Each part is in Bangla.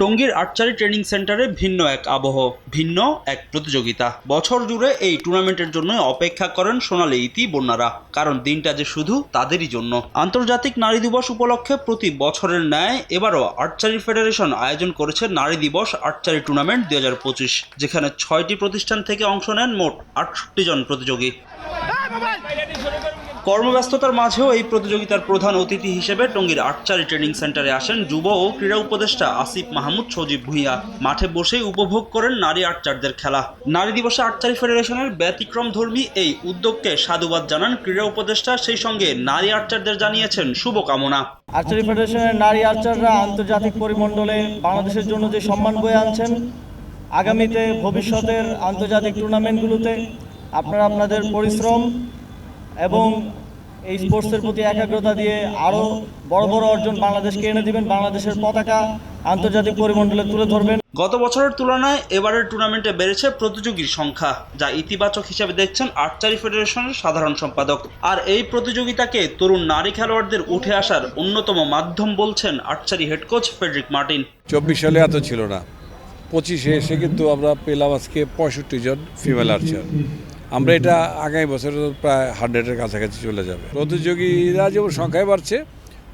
টঙ্গীর আর্চারি ট্রেনিং সেন্টারে ভিন্ন এক আবহ, ভিন্ন এক প্রতিযোগিতা। বছর জুড়ে এই টুর্নামেন্টের জন্য অপেক্ষা করেন সোনালী ইতি বন্যারা। কারণ দিনটা যে শুধু তাদেরই জন্য। আন্তর্জাতিক নারী দিবস উপলক্ষে প্রতি বছরের ন্যায় এবারও আর্চারি ফেডারেশন আয়োজন করেছে নারী দিবস আর্চারি টুর্নামেন্ট দুই হাজার পঁচিশ, যেখানে ছয়টি প্রতিষ্ঠান থেকে অংশ নেন মোট আটষট্টি জন প্রতিযোগী। কর্মব্যস্ততার মাঝেও এই প্রতিযোগিতার প্রধান অতিথি হিসেবে টঙ্গীর আর্চারি ট্রেনিং সেন্টারে আসেন যুব ও ক্রীড়া উপদেষ্টা আসিফ মাহমুদ সজীব ভুইয়া। মাঠে বসেই উপভোগ করেন নারী আর্চারদের খেলা। নারী দিবসে আর্চারি ফেডারেশনের ব্যতিক্রম ধর্মী এই উদ্যোগকে সাধুবাদ জানান ক্রীড়া উপদেষ্টা। সেই সঙ্গে নারী আর্চারদের জানিয়েছেন শুভকামনা। আর্চারি ফেডারেশনের নারী আর্চাররা আন্তর্জাতিক পরিমণ্ডলে বাংলাদেশের জন্য যে সম্মান বয়ে আনছেন, আগামীতে ভবিষ্যতের আন্তর্জাতিক টুর্নামেন্টগুলোতে আপনারা আপনাদের পরিশ্রম এবং এই স্পোর্টসের প্রতি একাগ্রতা দিয়ে আরও বড় বড় অর্জন বাংলাদেশকে এনে দিবেন বাংলাদেশের পতাকা আন্তর্জাতিক পরিমণ্ডলে তুলে ধরবেন। গত বছরের তুলনায় এবারের টুর্নামেন্টে বেড়েছে প্রতিযোগীর সংখ্যা যা ইতিবাচক হিসেবে দেখছেন আর্চারি ফেডারেশনের সাধারণ সম্পাদক। আর এই প্রতিযোগিতাকে তরুণ নারী খেলোয়াড়দের উঠে আসার অন্যতম মাধ্যম বলছেন archery head coach Frederick Martin. চব্বিশ সালে এত ছিল না। পঁচিশে এসে কিন্তু আমরা পেলাম আজকে পঁয়ষট্টি জন ফিমেল আর্চার আমরা এটা আগামী বছর প্রায় হান্ড্রেডের কাছাকাছি চলে যাবে। প্রতিযোগীরা যেমন সংখ্যায় বাড়ছে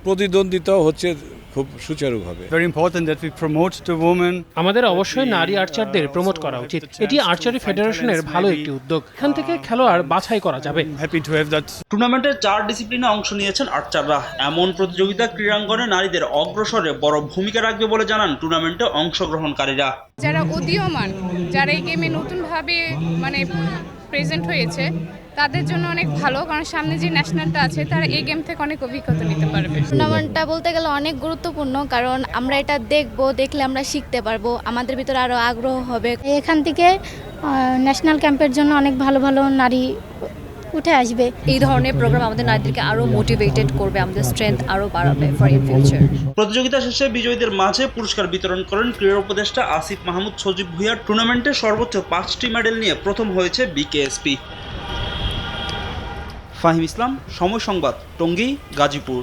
প্রতিদ্বন্দ্বিতাও হচ্ছে খুব সুচারুভাবে। Very important that we promote the women. আমাদের অবশ্যই নারী আর্চারদের প্রমোট করা উচিত। এটি আর্চারি ফেডারেশনের ভালো একটি উদ্যোগ। এখান থেকে খেলোয়াড় বাছাই করা যাবে। Happy to have that. টুর্নামেন্টের চার ডিসিপ্লিনে অংশ নিয়েছেন আর্চাররা এমন প্রতিযোগিতা ক্রীড়াঙ্গনে নারীদের অগ্রসরে বড় ভূমিকা রাখবে বলে জানান টুর্নামেন্টে অংশগ্রহণকারীরা। যারা উদীয়মান যারা এই গেমে নতুনভাবে মানে প্রেজেন্ট হয়েছে তাদের জন্য অনেক ভালো কারণ সামনে যে ন্যাশনালটা আছে তারা এই গেম থেকে অনেক অভিজ্ঞতা নিতে পারবে। টুর্নামেন্টটা বলতে গেলে অনেক গুরুত্বপূর্ণ কারণ আমরা এটা দেখব দেখলে আমরা শিখতে পারব আমাদের ভিতরে আরও আগ্রহ হবে। এখান থেকে ন্যাশনাল ক্যাম্পের জন্য অনেক ভালো ভালো নারী উঠে আসবে। এই ধরনের প্রোগ্রাম আমাদের নারীদেরকে আরও মোটিভেটেড করবে, আমাদের স্ট্রেংথ আরও বাড়াবে ফর ইন ফিউচার প্রতিযোগিতা শেষে বিজয়ীদের মাঝে পুরস্কার বিতরণ করেন ক্রীড়া উপদেষ্টা আসিফ মাহমুদ সজীব ভুইয়া টুর্নামেন্টে সর্বোচ্চ পাঁচটি মেডেল নিয়ে প্রথম হয়েছে বিকেএসপি ফাহিম ইসলাম, সময় সংবাদ, টঙ্গী, গাজীপুর।